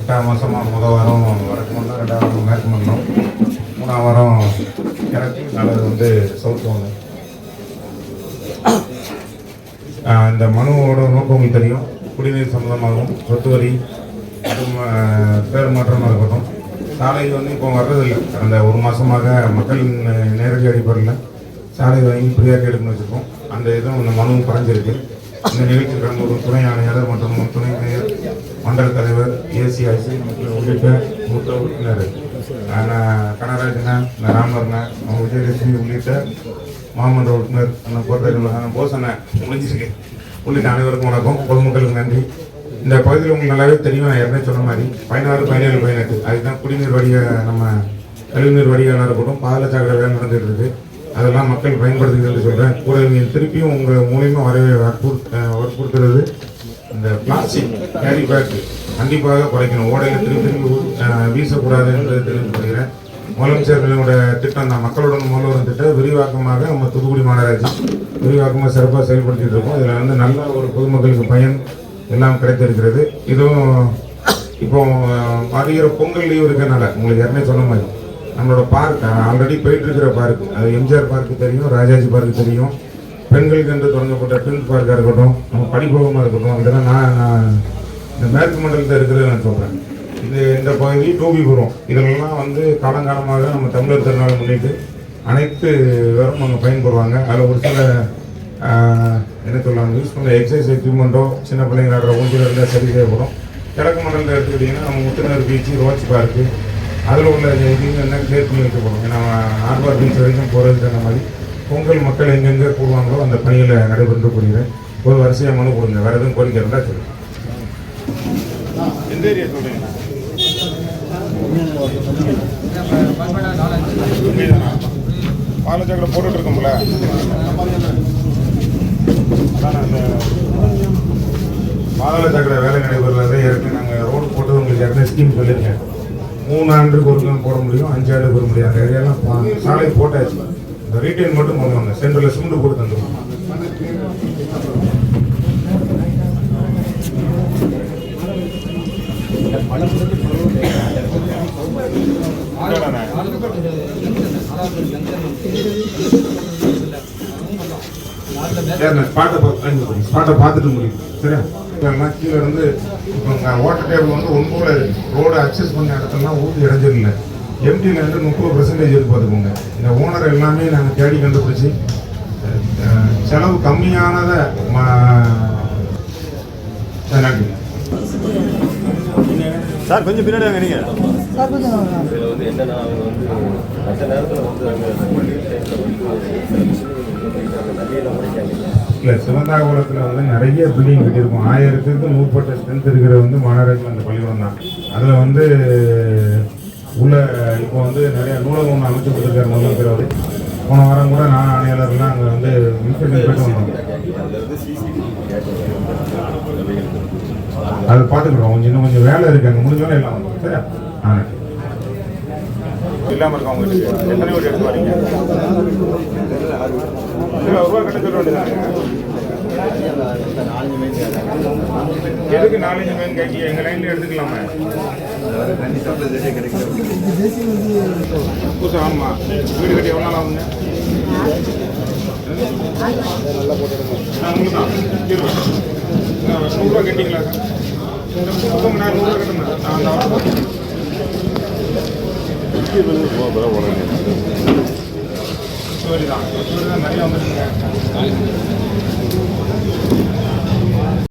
ரெண்டாம் மாதமாக முதல் வாரம் வடக்கு மண்டலம் ரெண்டாம் வாரம் மேற்கு மண்டலம் மூணாம் வாரம் கிழக்கு நல்லது வந்து சவுத்து ஒன்று இந்த மனுவோட நோக்கம் தெரியும் குடிநீர் சம்மந்தமாகவும் சொத்து வரி மற்றும் பேர் மாற்றமாக இருக்கட்டும் சாலை வந்து இப்போ வர்றதில்லை கடந்த ஒரு மாதமாக மக்களின் நேரடி அடிப்படையில் சாலை வாங்கி ஃப்ரீயாக எடுக்கணும்னு வச்சுருக்கோம் அந்த இதுவும் இந்த மனுவும் குறைஞ்சிருக்கு இந்த நிகழ்ச்சி ஒரு துணை ஆணையாளர் மற்றும் துணை மேயர் மண்டல தலைவர் ஏசிஐசி உள்ளிட்ட மூத்த உறுப்பினர் ஆஹ், கனகராஜனா ராமர்னா விஜயலட்சுமி உள்ளிட்ட மாமன்ற உறுப்பினர் அண்ணன் கோட்டை போசனை முடிஞ்சிருக்கு. உள்ளிட்ட அனைவருக்கும் வணக்கம். பொதுமக்களுக்கு நன்றி. இந்த பகுதியில் உங்களுக்கு நல்லாவே தெரியும் நான் ஏற்கனவே சொன்ன மாதிரி. பதினாறு பதினேழு பதினெட்டு. அதுதான் குடிநீர் வடிக நம்ம கழிவுநீர் வடிகாலாக இருக்கட்டும் பாதச்சாக்கடை வேலை நடந்துட்டு இருக்குது அதெல்லாம் மக்கள் பயன்படுத்துகிறது சொல்கிறேன் கூட நீங்கள் திருப்பியும் உங்கள் மூலியமாக வரவே வற்புறு- வற்புறுத்துறது இந்த பிளாஸ்டிக் கேரி பேக் கண்டிப்பாக குறைக்கணும். ஓடையில் திரும்பி திரும்பி ஊ- தெரிவிக்கப்படுகிறேன். முதலமைச்சர்களோட திட்டம் தான். மக்களுடன் முதல்வரும் திட்டம் விரிவாக்கமாக நம்ம தூத்துக்குடி மாநகராட்சி விரிவாக்கமாக சிறப்பாக செயல்படுத்திட்டு இருக்கோம். இதில் வந்து நல்ல ஒரு பொதுமக்களுக்கு பயன் எல்லாம் கிடைத்திருக்கிறது. இதுவும் இப்போ வருகிற பொங்கல் லீவ் இருக்கிறதுனால உங்களுக்கு யாருமே சொன்ன மாதிரி. நம்மளோட பார்க் ஆல்ரெடி போயிட்டு இருக்கிற பார்க் அது எம்ஜிஆர் பார்க் தெரியும் ராஜாஜி பார்க் தெரியும். பெண்களுக்கு என்று தொடங்கப்பட்ட பெண் பார்க்காக இருக்கட்டும் நம்ம படிப்பகமாக இருக்கட்டும் இதெல்லாம் நான் நான் இந்த மேற்கு மண்டலத்தில் இருக்கிறத நான் சொல்கிறேன் இது இந்த பகுதி டூபிபுரம். இதெல்லாம் வந்து காலங்காலமாக நம்ம தமிழர் திருநாளை முன்னிட்டு அனைத்து பேரும் அங்கே பயன்படுவாங்க. அதில் ஒரு சில என்ன சொல்லுவாங்க யூஸ் பண்ண எக்ஸசைஸ் எக்யூப்மெண்ட்டோ சின்ன பிள்ளைங்க ஆடுற ஊஞ்சல் இருந்தால் சரி செய்யப்படும். கிழக்கு மண்டலத்தில் எடுத்துக்கிட்டிங்கன்னா நம்ம முத்துநர் பீச்சு ரோச் பார்க்கு அதில் உள்ள இது என்ன கிளியர் பண்ணி வைக்கப்படும். ஏன்னா ஆர்பார் பீச் வரைக்கும் போகிறதுக்கு தகுந்த மாதிரி பொங்கல் மக்கள் எங்கெங்கே கூடுவாங்களோ அந்த பணியில் நடைபெற்று கூறுகிறேன் ஒரு வரிசையாக மனு கொடுங்க. வேறு எதுவும் கோரிக்கை இருந்தால் சொல்லுங்கள் எந்த ஏரியா சொல்கிறீங்க பாலச்சாக்கில் போட்டுட்டு இருக்கோம்ல. பாதாள சாக்கடை வேலை நடைபெறுறது ஏற்கனவே நாங்கள் ரோடு போட்டு உங்களுக்கு ஏற்கனவே ஸ்கீம் சொல்லியிருக்கேன். மூணு ஆண்டுக்கு ஒரு போட முடியும் அஞ்சு ஆண்டுக்கு ஒரு முடியும். அந்த ஏரியாலாம் சாலை போட்டாச்சு. இந்த ரீட்டைன் மட்டும் பண்ணுவாங்க. சென்டரில் சிமெண்ட் போட்டு தந்துடுவாங்க பாட்டை ஸ்பாட்டை பார்த்துட்டு முடியும். சரியா? இதெல்லாம் கீழே இருந்து இப்போ வாட்டர் டேபிள் வந்து ஒன்போல ரோடு அக்சஸ் பண்ண இடத்துலலாம் ஊற்றி இடைஞ்சிடல எம்டியில் வந்து முப்பது பர்சன்டேஜ் இருக்கு பார்த்துக்கோங்க இந்த ஓனர் எல்லாமே நாங்கள் தேடி கண்டுபிடிச்சி செலவு கம்மியானதை சரி, நன்றி. சார் கொஞ்சம் பின்னாடி வாங்க நீங்க. இதில் வந்து என்னன்னா அவங்க வந்து மற்ற நேரத்தில் வந்து இல்லை சிவந்தாகுளத்தில் வந்து நிறைய பில்டிங் கட்டியிருக்கோம். ஆயிரத்துக்கு நூற்பட்ட ஸ்ட்ரென்த் இருக்கிற வந்து மாநகராட்சி அந்த பள்ளிக்கூடம் தான். அதில் வந்து உள்ள இப்போ வந்து நிறைய நூலகம் ஒன்று அமைச்சு கொடுத்துருக்காரு முதலமைச்சர் போன வாரம் கூட நான் ஆணையாளர்லாம் அங்கே வந்து இன்ஸ்பெக்ஷன் போயிட்டு வந்தோம். அது பார்த்துக்கிறோம் கொஞ்சம் இன்னும் கொஞ்சம் வேலை இருக்குது அங்கே முடிஞ்ச வேலை எல்லாம் வந்துடும் சரியா? ஆ இல்லாமல் இருக்கா உங்களுக்கு எத்தனை கோடி எடுத்து வரீங்க? இல்லை ஒரு ரூபா கட்ட சொல்ல வேண்டியதாங்க எதுக்கு நாலஞ்சு மேன் கேட்கி எங்கள் லைன்ல எடுத்துக்கலாமே. புதுசா சப்ளை ஆமா. வீடு கட்டி எவ்வளோ நாள் ஆகுங்க? உங்களுக்கு தான் நூறுரூவா கட்டிங்களா? நூறுரூவா கட்டணும். நான் அந்த வரேன். சரி தான் சரி நிறைய வந்துருக்குங்க